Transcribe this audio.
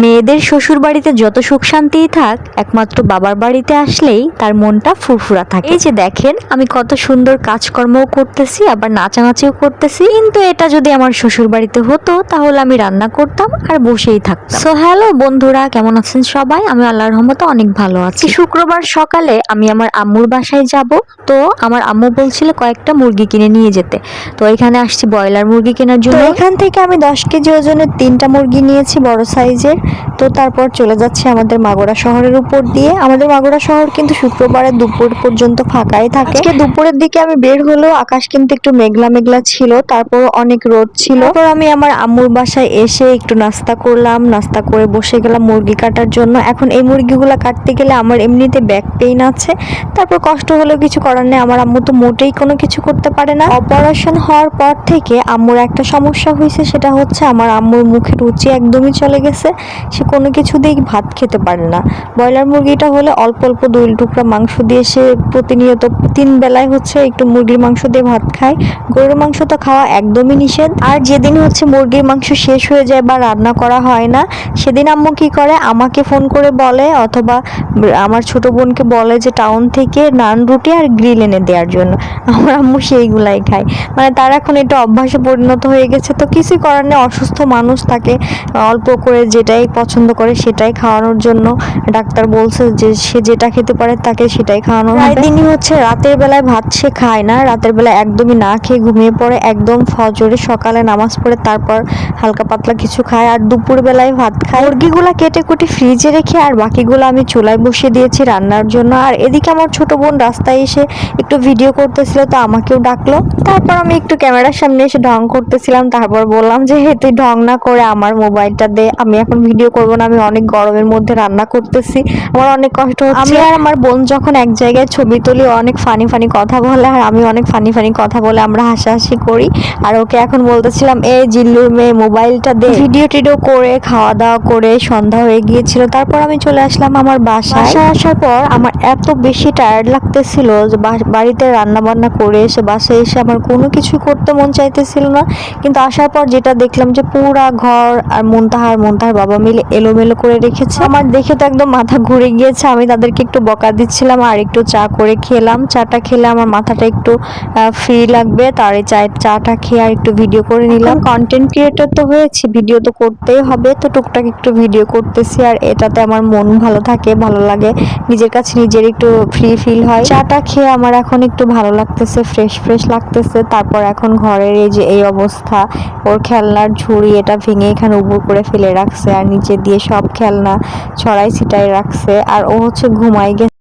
mi মেয়েদের শ্বশুর বাড়িতে যত সুখ শান্তিই থাক, একমাত্র বাবার বাড়িতে আসলেই তার মনটা ফুরফুরা থাকে। এই যে দেখেন, আমি কত সুন্দর কাজকর্মও করতেছি, আবার নাচানাচিও করতেছি। কিন্তু এটা যদি আমার শ্বশুর বাড়িতে হতো, তাহলে আমি রান্না করতাম আর বসেই থাকতাম। সো হ্যালো বন্ধুরা, কেমন আছেন সবাই? আমি আল্লাহর রহমতে অনেক ভালো আছি। শুক্রবার সকালে আমি আমার আম্মুর বাসায় যাব। তো আমার আম্মু বলছিল কয়েকটা মুরগি কিনে নিয়ে যেতে। তো এখানে আসছি ব্রয়লার মুরগি কেনার জন্য। এখান থেকে আমি দশ কেজি ওজনের তিনটা মুরগি নিয়েছি, বড় সাইজের। তো তারপর চলে যাচ্ছে আমাদের মাগুরা শহরের উপর দিয়ে। আমাদের মাগুরা শহর কিন্তু শুক্রবারে দুপুর পর্যন্ত ফাঁকাই থাকে। আজকে দুপুরের দিকে আমি বের হলেও আকাশ কিন্তু একটু মেঘলা মেঘলা ছিল তারপর অনেক রোদ ছিল। তারপর আমি আমার আম্মুর বাসায় এসে একটু নাস্তা করলাম নাস্তা করে বসে গেলাম মুরগি কাটার জন্য। এখন এই মুরগিগুলো কাটতে গেলে আমার এমনিতে ব্যাক পেইন আছে। তারপর কষ্ট হলেও কিছু করার নেই আমার আম্মু তো মোটেই কোনো কিছু করতে পারে না। অপারেশন হওয়ার পর থেকে আম্মুর একটা সমস্যা হয়েছে সেটা হচ্ছে আমার আম্মুর মুখে রুচি একদমই চলে গেছে। সে কোনো কিছু দিয়েই ভাত খেতে পারে না। ব্রয়লার মুরগিটা হলে অল্প অল্প দুই টুকরা মাংস দিয়ে সে প্রতিনিয়ত তিন বেলায় হচ্ছে একটু মুরগির মাংস দিয়ে ভাত খায়। গরুর মাংস তো খাওয়া একদমই নিষেধ। আর যেদিন হচ্ছে মুরগির মাংস শেষ হয়ে যায় বা রান্না করা হয় না, সেদিন আম্মু কি করে? আমাকে ফোন করে বলে অথবা আমার ছোট বোনকে বলে যে টাউন থেকে নান রুটি আর গ্রিল এনে দেওয়ার জন্য। আমার আম্মু সেইগুলাই খায়। মানে তার এখন এটা অভ্যাসে পরিণত হয়ে গেছে, তো কিছুই করার নেই। অসুস্থ মানুষ তাকে অল্প করে যেটাই পছন্দ করে সেটাই খাওয়ানোর জন্য ডাক্তার বলছে যে সে যেটা খেতে পারে তাকে সেটাই খাওয়ানো প্রায় দিনই হচ্ছে রাতের বেলায় ভাত সে খায় না রাতের বেলায় একদমই না খেয়ে ঘুমিয়ে পড়ে একদম ফজরে সকালে নামাজ পড়ে তারপর হালকা পাতলা কিছু খায় আর দুপুর বেলায় ভাত খায়। মুরগিগুলা কেটে কুটে ফ্রিজে রেখে আর বাকিগুলো আমি চুলায় বসিয়ে দিয়েছি রান্নার জন্য। আর এদিকে আমার ছোট বোন রাস্তায় এসে একটু ভিডিও করতেছিল তো আমাকেও ডাকলো। তারপর আমি একটু ক্যামেরার সামনে এসে ঢং করতেছিলাম তারপর বললাম যে হে তুই ঢং না করে আমার মোবাইলটা দে আমি এখন ভিডিও করব না আমি অনেক গরমের মধ্যে রান্না করতেছি। আমার অনেক কষ্ট হচ্ছে। আমি আর আমার বোন যখন এক জায়গায় ছবি তুলি অনেক ফানি ফানি কথা বলে আর আমি অনেক ফানি ফানি কথা বলে আমরা হাসাহাসি করি। আর ওকে এখন বলতেছিলাম এই জিল্লুর মেয়ে মোবাইলটা দে। ভিডিও টিডিও করে খাওয়া দাওয়া করে সন্ধ্যা হয়ে গিয়েছিল। তারপর আমি চলে আসলাম আমার বাসায়। বাসায় আসার পর আমার এত বেশি টায়ার্ড লাগতেছিল যে বাড়িতে রান্না বান্না করে এসে বাসায় এসে আমার কোনো কিছু করতে মন চাইতেছিল না। কিন্তু আসার পর যেটা দেখলাম যে পুরা ঘর আর মুনতাহার মুনতাহার বাবা মিলে এলোমেলো করে রেখেছে। আমার দেখে তো একদম মাথা ঘুরে গিয়েছে। আমি তাদেরকে একটু বকা দিচ্ছিলাম আর একটু চা করে খেলাম। চাটা খেলে আমার মাথাটা একটু ফ্রি লাগবে। তার এই চা চাটা খেয়ে আর একটু ভিডিও করে নিলাম। কন্টেন্ট ক্রিয়েটর তো হয়েছি। ভিডিও তো করতেই হবে। তো টুকটাক একটু ভিডিও করতেছি আর এটাতে আমার মন ভালো থাকে ভালো লাগে। নিজের কাছে নিজের একটু ফ্রি ফিল হয়। চাটা খেয়ে আমার এখন একটু ভালো লাগতেছে ফ্রেশ ফ্রেশ লাগতেছে। তারপর এখন ঘরের এই যে এই অবস্থা। ওর খেলনার ঝুড়ি এটা ভেঙে এখানে উপর করে ফেলে রাখছে আর নিচে দিয়ে সব খেলনা ছড়াই ছিটাই রাখছে আর ও হচ্ছে ঘুমাই গেছে।